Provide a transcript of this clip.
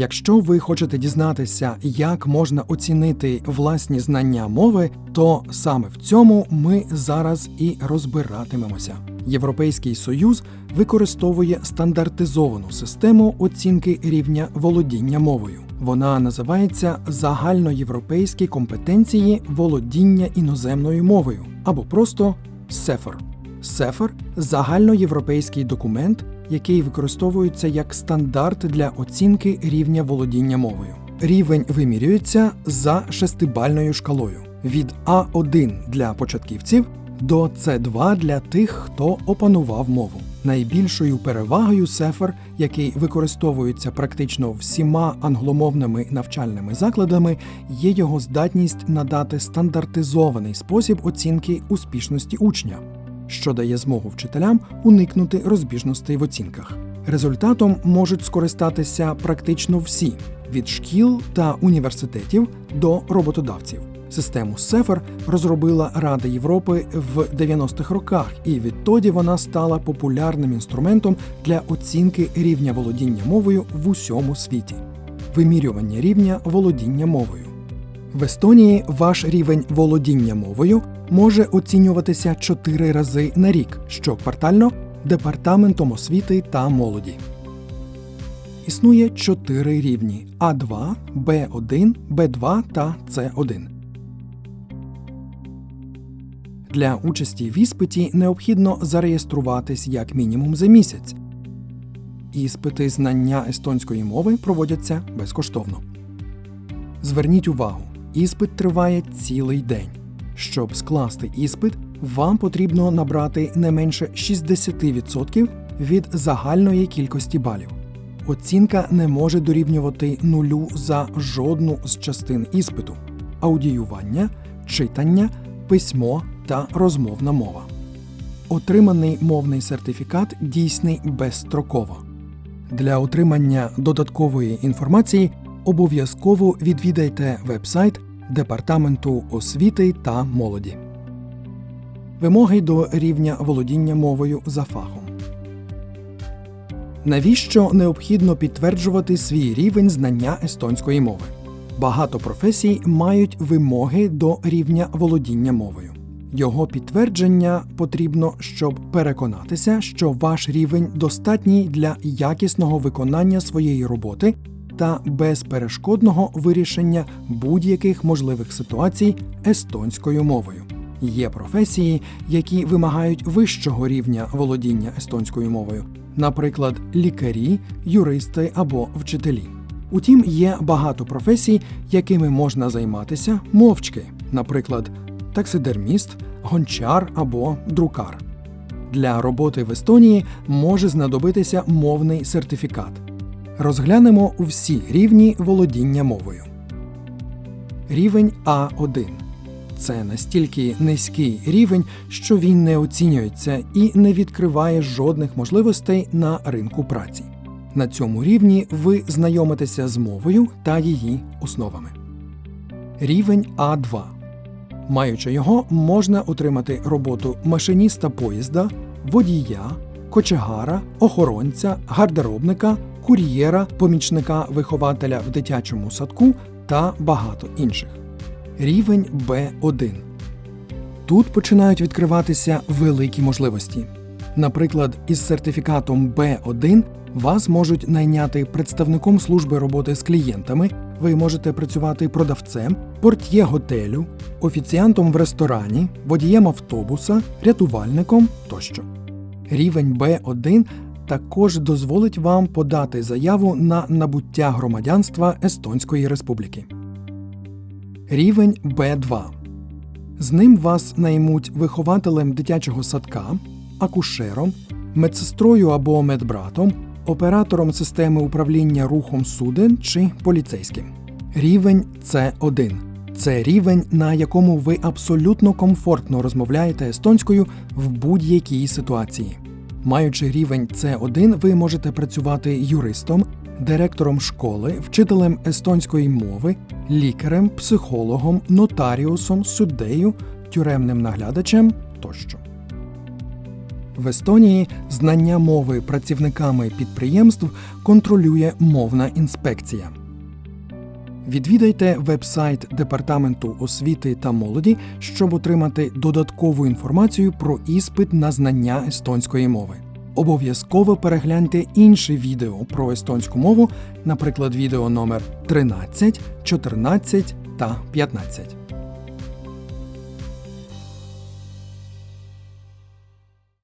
Якщо ви хочете дізнатися, як можна оцінити власні знання мови, то саме в цьому ми зараз і розбиратимемося. Європейський союз використовує стандартизовану систему оцінки рівня володіння мовою. Вона називається загальноєвропейські компетенції володіння іноземною мовою або просто СЕФР. СЕФР загальноєвропейський документ, який використовується як стандарт для оцінки рівня володіння мовою. Рівень вимірюється за шестибальною шкалою від А1 для початківців до С2 для тих, хто опанував мову. Найбільшою перевагою СЕФР, який використовується практично всіма англомовними навчальними закладами, є його здатність надати стандартизований спосіб оцінки успішності учня, що дає змогу вчителям уникнути розбіжностей в оцінках. Результатом можуть скористатися практично всі від шкіл та університетів до роботодавців. Систему SEFR розробила Рада Європи в 90-х роках, і відтоді вона стала популярним інструментом для оцінки рівня володіння мовою в усьому світі. Вимірювання рівня володіння мовою. В Естонії ваш рівень володіння мовою може оцінюватися 4 рази на рік, щоквартально департаментом освіти та молоді. Існує 4 рівні А2, Б1, Б2 та С1. Для участі в іспиті необхідно зареєструватись як мінімум за місяць. Іспити знання естонської мови проводяться безкоштовно. Зверніть увагу, іспит триває цілий день. Щоб скласти іспит, вам потрібно набрати не менше 60% від загальної кількості балів. Оцінка не може дорівнювати нулю за жодну з частин іспиту аудіювання, читання, письмо та розмовна мова. Отриманий мовний сертифікат дійсний безстроково. Для отримання додаткової інформації обов'язково відвідайте вебсайт Департаменту освіти та молоді. Вимоги до рівня володіння мовою за фахом. Навіщо необхідно підтверджувати свій рівень знання естонської мови? Багато професій мають вимоги до рівня володіння мовою. Його підтвердження потрібно, щоб переконатися, що ваш рівень достатній для якісного виконання своєї роботи та безперешкодного вирішення будь-яких можливих ситуацій естонською мовою. Є професії, які вимагають вищого рівня володіння естонською мовою, наприклад, лікарі, юристи або вчителі. Утім, є багато професій, якими можна займатися мовчки, наприклад, таксидерміст, гончар або друкар. Для роботи в Естонії може знадобитися мовний сертифікат. Розглянемо всі рівні володіння мовою. Рівень А1 це настільки низький рівень, що він не оцінюється і не відкриває жодних можливостей на ринку праці. На цьому рівні ви знайомитеся з мовою та її основами. Рівень А2. Маючи його, можна отримати роботу машиніста поїзда, водія, кочегара, охоронця, гардеробника, кур'єра, помічника вихователя в дитячому садку та багато інших. Рівень Б1. Тут починають відкриватися великі можливості. Наприклад, із сертифікатом Б1 вас можуть найняти представником служби роботи з клієнтами. Ви можете працювати продавцем, портьє готелю, офіціантом в ресторані, водієм автобуса, рятувальником тощо. Рівень Б1 також дозволить вам подати заяву на набуття громадянства Естонської Республіки. Рівень Б2. З ним вас наймуть вихователем дитячого садка, акушером, медсестрою або медбратом, оператором системи управління рухом суден чи поліцейським. Рівень С1 це рівень, на якому ви абсолютно комфортно розмовляєте естонською в будь-якій ситуації. Маючи рівень С1, ви можете працювати юристом, директором школи, вчителем естонської мови, лікарем, психологом, нотаріусом, суддею, тюремним наглядачем тощо. В Естонії знання мови працівниками підприємств контролює мовна інспекція. Відвідайте веб-сайт Департаменту освіти та молоді, щоб отримати додаткову інформацію про іспит на знання естонської мови. Обов'язково перегляньте інші відео про естонську мову, наприклад, відео номер 13, 14 та 15.